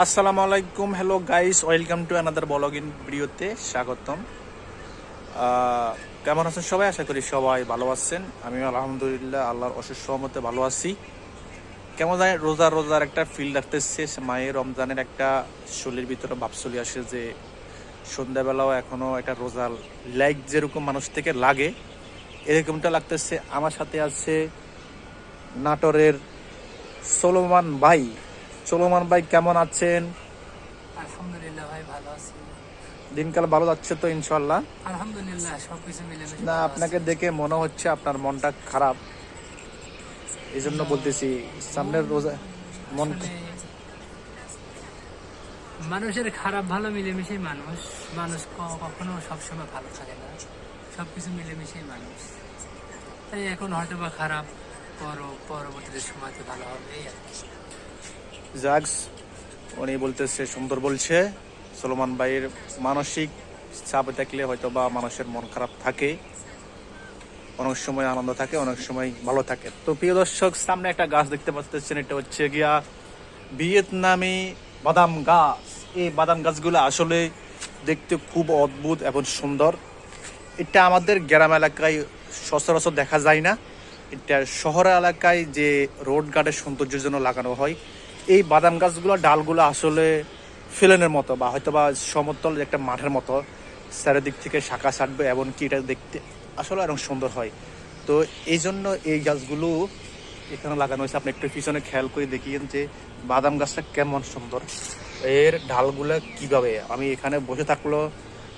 আসসালামু আলাইকুম। Hello guys welcome to another vlog in ভিডিওতে স্বাগতম কেমন আছেন সবাই? আশা করি সবাই ভালো আছেন। আমি আলহামদুলিল্লাহ আল্লাহর অশেষ সহমতে ভালো আছি। কেমন যায় রোজা রোজার একটা ফিল রাখতেছে মায়ের রমজানের একটা শরীরের ভিতরে ভাব চলে আসে যে সন্ধ্যাবেলাও এখনও একটা রোজা লাইক যেরকম মানুষ থেকে লাগে, এরকমটা লাগতেছে। আমার সাথে আছে নাটোরের সোলোমান ভাই। সোলোমান ভাই কেমন আছেন? আলহামদুলিল্লাহ ভাই ভালো আছি। দিনকাল ভালো যাচ্ছে তো ইনশাল্লাহ আলহামদুলিল্লাহ সবকিছু মিলে না আপনাকে দেখে মনে হচ্ছে আপনার মনটা খারাপ। এই জন্য বলতেছি সামনের রোজা মন মানুষের খারাপ ভালো মিলেমিশেই মানুষ। মানুষ কখনো সবসময় ভালো থাকে না। সবকিছু মিলেমিশেই মানুষ। তাই এখন হয়তো বা খারাপ পর পরবর্তীতে সময়তে ভালো হবে এই আর কি। জাগস, উনি বলতেছে, সুন্দর বলছে। সলমান ভাইয়ের মানসিক চাপ থাকলে হয়তো বা মানুষের মন খারাপ থাকে। অনেক সময় আনন্দ থাকে, অনেক সময় ভালো থাকে। তো প্রিয় দর্শক, সামনে একটা গাছ দেখতে পাচ্ছেন এটা হচ্ছে গিয়া ভিয়েতনামি বাদাম গাছ। এই বাদাম গাছগুলো আসলে দেখতে খুব অদ্ভুত এবং সুন্দর। এটা আমাদের গ্রাম এলাকায় সচরাচর দেখা যায় না। এটা শহর এলাকায় যে রোড গার্ডের সৌন্দর্যের জন্য লাগানো হয় এই বাদাম গাছগুলো ডালগুলো আসলে ফিলেনের মতো বা হয়তো বা সমতল একটা মাঠের মতো, চারিদিক থেকে শাখা এবং কি এটা দেখতে আসলে এরকম সুন্দর হয়। তো এই জন্য এই গাছগুলো এখানে লাগানো হয়েছে। আপনি একটু পিছনে খেয়াল করে দেখিয়েন যে বাদাম গাছটা কেমন সুন্দর। এর ডালগুলো কীভাবে? আমি এখানে বসে থাকল,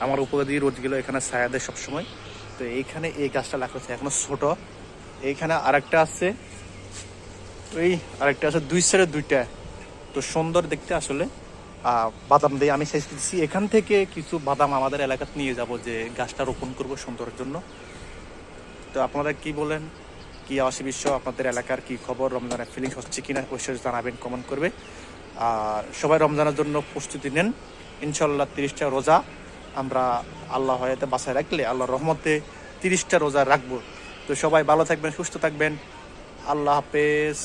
আমার উপরে দিয়ে রোদ গেলো, এখানে ছায়া দেয় সবসময়। তো এইখানে এই গাছটা লাগা হচ্ছে এখনও ছোট। এইখানে আরেকটা আছে ওই আরেকটা আছে দুই সাইডে দুইটা। তো সুন্দর দেখতে আসলে। বাদাম দিয়ে আমি চাইছি এখান থেকে কিছু বাদাম আমাদের এলাকাতে নিয়ে যাব যে গাছটা রোপণ করব সুন্দরের জন্য। তো আপনারা কি বলেন? কি আসে বিশ্ব, আপনাদের এলাকার কি খবর? রমজানের ফিলিংস হচ্ছে কিনা? অবশ্যই জানাবেন কমেন্ট করবে। আর সবাই রমজানের জন্য প্রস্তুতি নেন। ইনশাল্লাহ তিরিশটা রোজা আমরা আল্লাহ হয়তো বাসায় রাখলে আল্লাহ রহমতে তিরিশটা রোজা রাখব। তো সবাই ভালো থাকবেন, সুস্থ থাকবেন। আল্লাহ হাফেজ।